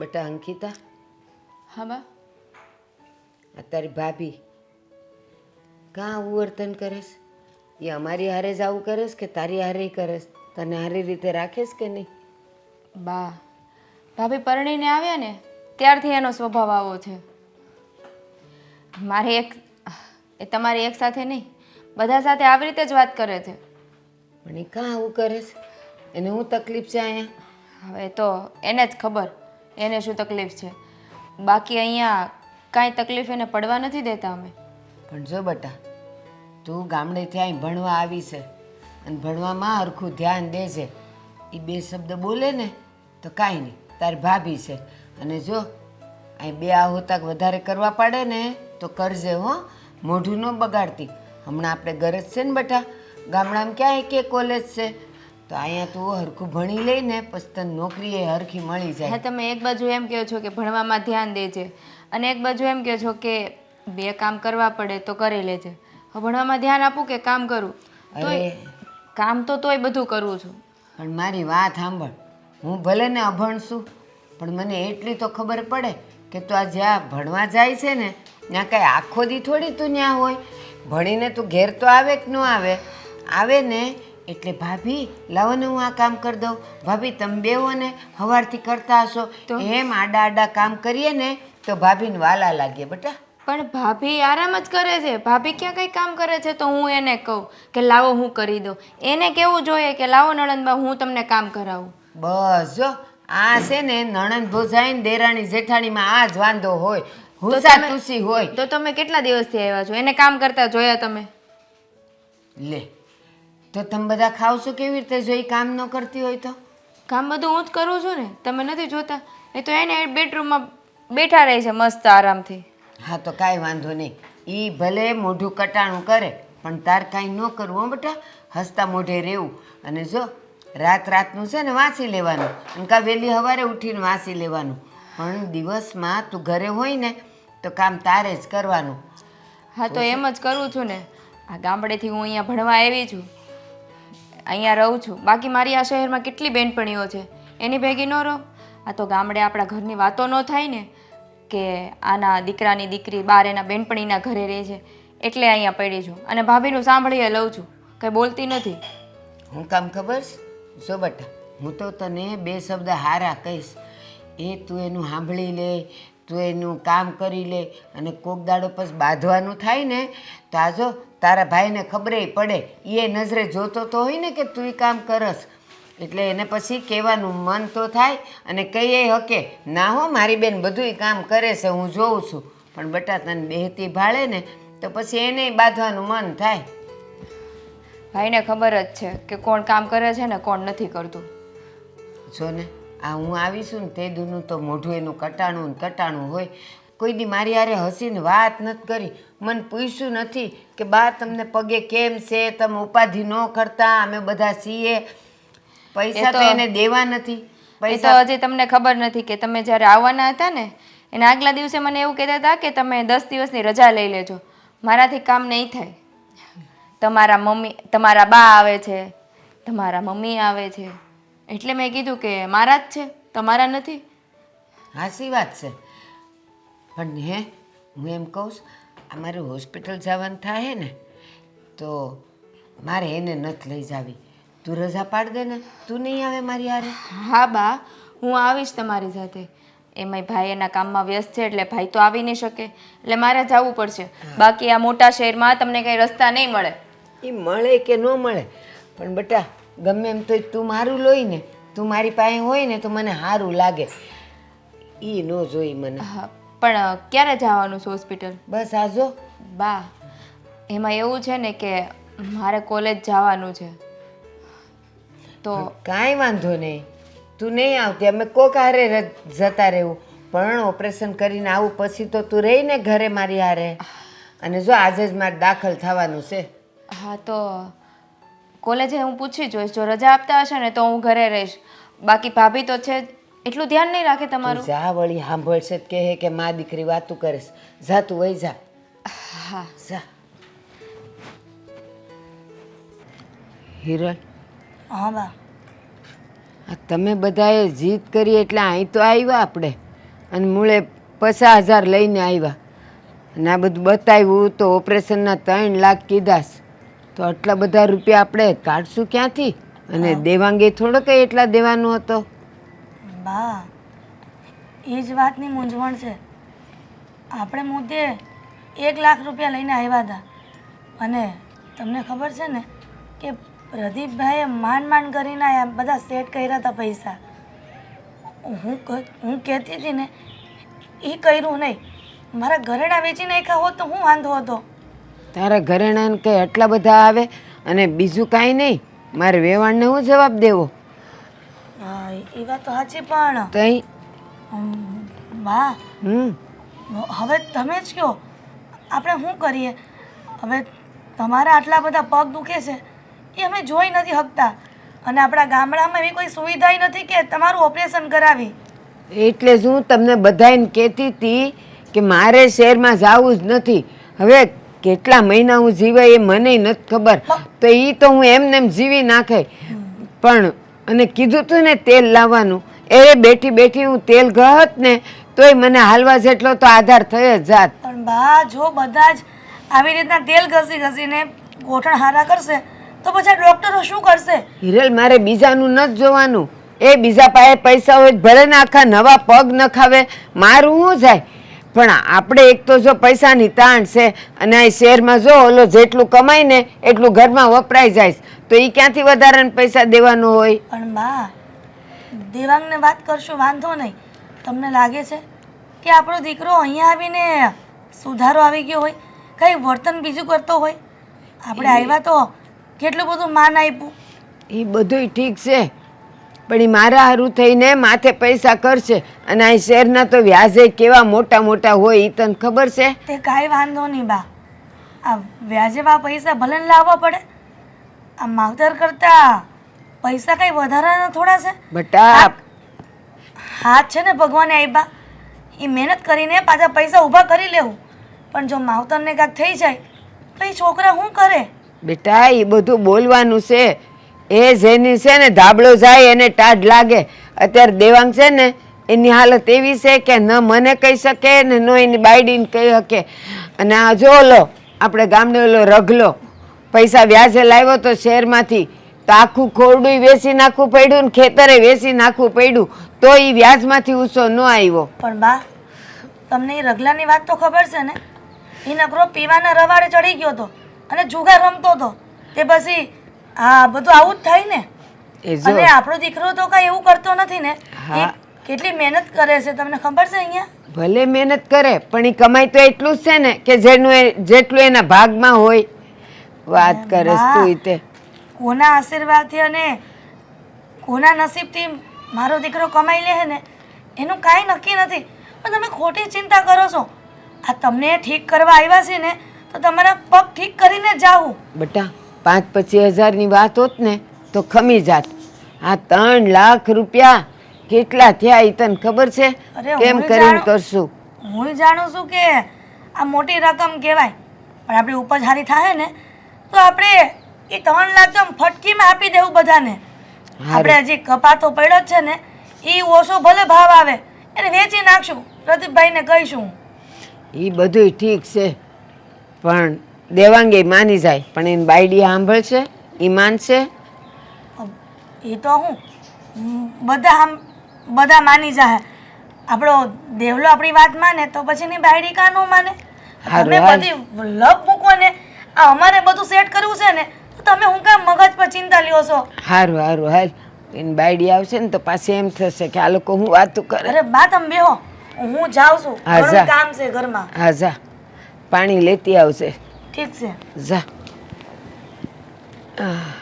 બેટા અંકિતા? હા બા. આ તારી ભાભી કાં આવું વર્તન કરેશ એ અમારી હારે જ આવું કરેશ કે તારી હારે કરેશ તને હારી રીતે રાખેશ કે નહીં? બા ભાભી પરણીને આવ્યા ને ત્યારથી એનો સ્વભાવ આવો છે. મારે એક એ તમારી એક સાથે નહીં બધા સાથે આવી રીતે જ વાત કરે છે. પણ એ કાં આવું કરેસ એને હું તકલીફ છે અહીંયા? હવે તો એને જ ખબર. એને શું તકલીફ છે? બાકી અહીંયા કાંઈ તકલીફ એને પડવા નથી દેતા અમે. પણ જો બટા, તું ગામડેથી અહીં ભણવા આવી છે અને ભણવામાં હરખું ધ્યાન દેજે એ બે શબ્દ બોલે ને તો કાંઈ નહીં, તારી ભાભી છે. અને જો અહીં બે આહોતાક વધારે કરવા પડે ને તો કરજે હો, મોઢું ન બગાડતી. હમણાં આપણે ગરજ છે ને બટા, ગામડામાં ક્યાંય કે કોલેજ છે? તો અહીંયા તું હરખું ભણી લઈને પછી તને નોકરી એ હરખી મળી જાય. હા તમે એક બાજુ એમ કહો છો કે ભણવામાં ધ્યાન દેજે અને એક બાજુ એમ કહો છો કે બે કામ કરવા પડે તો કરી લેજે. હવે ભણવામાં ધ્યાન આપું કે કામ કરું? અરે. કામ તો તોય બધું કરું છું. પણ મારી વાત સાંભળ. હું ભલે ને અભણ છું પણ મને એટલી તો ખબર પડે કે તું આ જ્યાં ભણવા જાય છે ને ત્યાં કાંઈ આખો દી થોડી તું ત્યાં હોય. ભણીને તું ઘેર તો આવે કે ન આવે? આવે ને એટલે ભાભી લાવો ને હું આ કામ કરી દઉં. ભાભી તમે બેવોને હવારથી કરતા હશો. તો? એમ આડા આડા કામ કરીએ ને તો ભાભીને વાલા લાગે બેટા. પણ ભાભી આરામ જ કરે છે. ભાભી ક્યાં કંઈ કામ કરે છે તો હું એને કહું કે લાવો હું કરી દઉં. એને કેવું જોઈએ કે લાવો નણંદબા હું તમને કામ કરાવું. બસ જો આ છે ને નણંદ ભોજાઈ દેરાણી જેઠાણીમાં આ જ વાંધો હોય. હુસા તુસી હોય. તો તમે કેટલા દિવસથી આવ્યા છો? એને કામ કરતા જોયા તમે? લે તો તમે બધા ખાવશો કેવી રીતે? જો એ કામ ન કરતી હોય તો? કામ બધું હું જ કરું છું ને. તમે નથી જોતા? એ તો એને બેડરૂમમાં બેઠા રહે છે મસ્ત આરામથી. હા તો કાંઈ વાંધો નહીં. એ ભલે મોઢું કટાણું કરે પણ તાર કાંઈ ન કરવું હો બેટા. હસતા મોઢે રહેવું. અને જો રાત રાતનું છે ને વાંચી લેવાનું. અને કાં વહેલી સવારે ઉઠીને વાંચી લેવાનું. પણ દિવસમાં તું ઘરે હોય ને તો કામ તારે જ કરવાનું. હા તો એમ જ કરું છું ને. આ ગામડેથી હું અહીંયા ભણવા આવી છું. અહીંયા રહું છું. બાકી મારી આ શહેરમાં કેટલી બેનપણીઓ છે? એની ભેગી ન રહો. આ તો ગામડે આપણા ઘરની વાતો ન થાય ને કે આના દીકરાની દીકરી બાર એના બેનપણીના ઘરે રહે છે. એટલે અહીંયા પડી છું. અને ભાભીનું સાંભળીએ લઉં છું. કંઈ બોલતી નથી. હું કામ ખબર? જો બટા, હું તો તને બે શબ્દ હારા કહીશ. એ તું એનું સાંભળી લે તું એનું કામ કરી લે અને કોક દાડો પછી બાંધવાનું થાય ને તો આ જો તારા ભાઈને ખબરે પડે. એ નજરે જોતો તો હોય ને કે તું એ કામ કરસ. એટલે એને પછી કહેવાનું મન તો થાય અને કહીએ હકે ના હો મારી બેન બધુંય કામ કરે છે હું જોઉં છું. પણ બટા તને બેહતી ભાળે ને તો પછી એને બાંધવાનું મન થાય. ભાઈને ખબર જ છે કે કોણ કામ કરે છે ને કોણ નથી કરતું. જો ને. આ હું આવીશું ને તે દૂરનું તો મોઢું એનું કટાણું ને કટાણું હોય. કોઈ દી મારી હારે હસીને વાત નથી કરી. મને પૂછ્યું નથી કે બા તમને પગે કેમ છે? તમે ઉપાધિ ન કરતા અમે બધા છીએ. પૈસા તો તો- એને દેવા નથી. પૈસા હજી તમને ખબર નથી કે તમે જ્યારે આવવાના હતા ને એના આગલા દિવસે મને એવું કહેતા હતા કે તમે દસ દિવસની રજા લઈ લેજો. મારાથી કામ નહીં થાય. તમારા મમ્મી તમારા બા આવે છે. તમારા મમ્મી આવે છે. એટલે મેં કીધું કે મારા જ છે તમારા નથી. હાસી વાત છે. પણ હે હું એમ કહું છું, આ મારે હોસ્પિટલ જવાનું થાય ને તો મારે એને નથી લઈ જાવી. તું રજા પાડ દે ને તું નહીં આવે મારી હારે. હા બા હું આવીશ તમારી સાથે. એમાંય ભાઈ એના કામમાં વ્યસ્ત છે એટલે ભાઈ તો આવી નહીં શકે. એટલે મારે જવું પડશે. બાકી આ મોટા શહેરમાં તમને કંઈ રસ્તા નહીં મળે. એ મળે કે ન મળે? પણ બેટા ગમે એમ તો તું મારું લોહી ને તું મારી પાસે હોય ને તો મને સારું લાગે. એ ન જોઈ મને. હા પણ ક્યારે જવાનું છે હોસ્પિટલ? બસ આજો બા એમાં એવું છે ને કે મારે કોલેજ જવાનું છે. તો કાંઈ વાંધો નહીં. તું નહીં આવતી અમે કોક હારે જતા રહેવું. પણ ઓપરેશન કરીને આવું પછી તો તું રહીને ઘરે મારી હારે. અને જો આજે જ મારે દાખલ થવાનું છે. હા તો કોલેજે હું પૂછી જોઈશ જો રજા આપતા હશે ને તો હું ઘરે રહીશ. બાકી ભાભી તો છે જ. એટલું ધ્યાન નહીં રાખે તમારું? જા વળી સાંભળશે તો કહે કે મા દીકરી વાતું કરીશ. જા તું વહી જા. હા. જા. હિરલ. હા બા. આ તમે બધાએ જીત કરી એટલે અહીં તો આવ્યા આપણે. અને મૂળે પચાસ હજાર લઈને આવ્યા અને આ બધું બતાવ્યું તો ઓપરેશનના ત્રણ લાખ કીધાસ તો આટલા બધા રૂપિયા આપણે કાઢશું ક્યાંથી? અને દેવાંગે થોડો કંઈ એટલા દેવાનો હતો? બા એ જ વાતની મૂંઝવણ છે. આપણે મુદ્દે એક લાખ રૂપિયા લઈને આવ્યા હતા. અને તમને ખબર છે ને કે પ્રદીપભાઈએ માંડ માંડ કરીને બધા સેટ કર્યા હતા પૈસા. હું હું કહેતી હતી ને એ કર્યું નહીં. મારા ઘરેણા વેચી નાખ્યા હોત તો હું વાંધો હતો. તારા ઘરેણાને કંઈ આટલા બધા આવે અને બીજું કાંઈ નહીં મારે વેવાણને હું જવાબ દેવો? હા, એ વાત તો સાચી પણ તઈ? વાહ. બા હમ. હવે તમે જ કહો આપણે શું કરીએ? હવે તમારા આટલા બધા પગ દુખે છે એ અમે જોઈ નથી શકતા અને આપણા ગામડામાં એવી કોઈ સુવિધા નથી કે તમારું ઓપરેશન કરાવી. એટલે જ હું તમને બધાને કહેતી હતી કે મારે શહેરમાં જવું જ નથી. હવે કેટલા મહિના હું જીવે એ મને નથી ખબર. તો એ તો હું એમને એમ જીવી નાખે. પણ અને કીધું તું ને તેલ લાવવાનું. એ બેઠી બેઠી હું તેલ ગહત ને તોય મને હાલવા જેટલો તો આધાર થયો જ જાત. પણ બા જો બધા જ આવી રીતના તેલ ઘસી ઘસીને ગોઠણ હારા કરશે તો પછી ડોક્ટરો શું કરશે? હિરલ મારે બીજાનું નથી જોવાનું. એ બીજા પાસે પૈસા હોય ભલે ને આખા નવા પગ નખાવે મારું શું જાય? પણ આપણે એક તો જો પૈસાની તાણ છે અને આ શહેરમાં જો ઓલો જેટલું કમાય ને એટલું ઘરમાં વપરાઈ જાય તો એ ક્યાંથી વધારે પૈસા દેવાનો હોય? પણ બા દેવાંગને વાત કરશું વાંધો નહીં. તમને લાગે છે કે આપણો દીકરો અહીંયા આવીને સુધારો આવી ગયો હોય? કંઈ વર્તન બીજું કરતો હોય? આપણે આવ્યા તો કેટલું બધું માન આપ્યું? એ બધુંય ઠીક છે. પણ એ મારા હારું થઈને માથે પૈસા કરશે અને આ શહેરના તો વ્યાજે કેવા મોટા મોટા હોય એ તને ખબર છે? તે કાંઈ વાંધો નહીં બા. આ વ્યાજેવા પૈસા ભલે લાવવા પડે. આ માવતર કરતા પૈસા કંઈ વધારાના થોડા છે? બટા હાથ છે ને ભગવાને આપ્યા એ મહેનત કરીને પાછા પૈસા ઊભા કરી લેવું. પણ જો માવતરને કાંઈક થઈ જાય તો એ છોકરા શું કરે? બેટા એ બધું બોલવાનું છે. એ જેની છે ને ધાબળો જાય એને ટાઢ લાગે. અત્યારે દેવાંગ છે ને, એની હાલત એવી છે કે ન મને કહી શકે ને ન એની બાયડીને કહી શકે. અને આ જો ઓલો આપણે ગામડે ઓલો રગલો, પૈસા વ્યાજે લાવ્યો તો શહેરમાંથી તો આખું ખોરડું વેચી નાખવું પડ્યું ને ખેતરે વેચી નાખવું પડ્યું, તો એ વ્યાજમાંથી ઊંચો ન આવ્યો. પણ બા, તમને એ રગલાની વાત તો ખબર છે ને? એ નકરો પીવાના રવાડે ચડી ગયો હતો અને જુગાર રમતો હતો તે પછી આ બધું આવું જ થાય ને. એ જો. અને આપણો દીકરો તો કાંઈ એવું કરતો નથી ને. એ હા. કેટલી મહેનત કરે છે તમને ખબર છે અહીંયા? ભલે મહેનત કરે પણ એ કમાઈ તો એટલું જ છે ને કે જેનું એ- જેટલું એના ભાગમાં હોય. વાત કરે તે કોના આશીર્વાદથી અને કોના નસીબથી મારો દીકરો કમાઈ લે છે ને એનું કાંઈ નક્કી નથી. પણ તમે ખોટી ચિંતા કરો છો. આ તમને ઠીક કરવા આવ્યા છે ને તો તમારા પગ ઠીક કરીને જાવું બટા પાંચ પચીસ હજારની વાત હોત ને તો ખમી જાત. આ ત્રણ લાખ રૂપિયા કેટલા થયા એ તને ખબર છે? કેમ કરીને કરશું? હું જાણું છું કે આ મોટી રકમ કહેવાય. પણ આપણી ઉપજ સારી થાય ને તો આપણે એ ત્રણ લાખ તો ફટકીમાં આપી દેવું બધાને. આપણે હજી કપાતો પડ્યો છે ને એ ઓછો ભલે ભાવ આવે એને વેચી નાખશું. પ્રદીપભાઈને કહીશું. એ બધુંય ઠીક છે પણ દેવાંગે માની જાય પણ એની બાયડી સાંભળશે એ માનશે? એ તો હું બધા આમ બધા માની જાય આપણો દેવલો આપણી વાત માને તો પછી એની બાયડી કાં નો માને? તમે બધી લપ મૂકો ને આ અમારે બધું સેટ કરવું છે ને તો તમે હું કામ મગજ પર ચિંતા લ્યો છો? હારું હારું હાલ એની બાયડી આવશે ને તો પાછી એમ થશે કે આ લોકો હું વાતું કરે? અરે બા તમે બેહો. હું જાઉં છું. કામ છે ઘરમાં. હા જા. પાણી લેતી આવશે. ઠીક છે જા આહ.